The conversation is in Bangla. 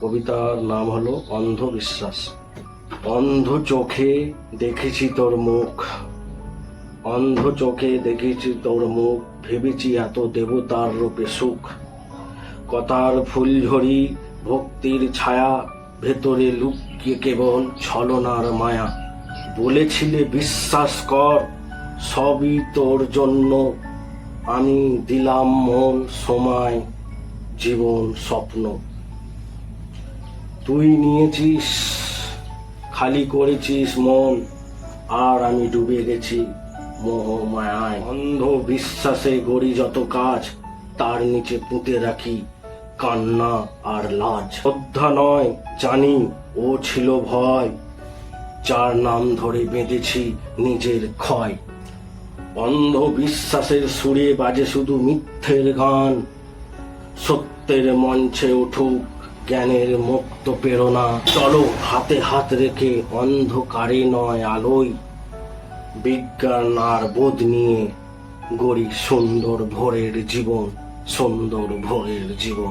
কবিতার নাম হলো অন্ধবিশ্বাস। অন্ধ চোখে দেখেছি তোর মুখ। অন্ধ চোখে দেখেছি তোর মুখ, ভেবেছি এত দেবতার রূপে সুখ। কথার ফুলঝড়ি ভক্তির ছায়া, ভেতরে লুকিয়ে কেবল ছলনার মায়া। বলেছিলে বিশ্বাস কর, সবই তোর জন্য। আমি দিলাম মন, সময়, জীবন, স্বপ্ন। তুই নিয়েছিস, খালি করেছিস মন, আর আমি ডুবে গেছি মোহ মায়ায় অন্ধ বিশ্বাসে গড়ি যত কাজ, তার নিচে পুঁতে রাখি কান্না আর লাজ। শ্রদ্ধা নয়, জানি, ও ছিল ভয়, যার নাম ধরে বেঁধেছি নিজের ক্ষয়। অন্ধ বিশ্বাসের সুরে বাজে শুধু মিথ্যের গান, সত্যের মঞ্চে উঠুক জ্ঞানের মুক্ত প্রেরণা। চলো হাতে হাত রেখে অন্ধকারে নয় আলোয় বিজ্ঞান আর বোধ নিয়ে গড়ি সুন্দর ভোরের জীবন, সুন্দর ভোরের জীবন।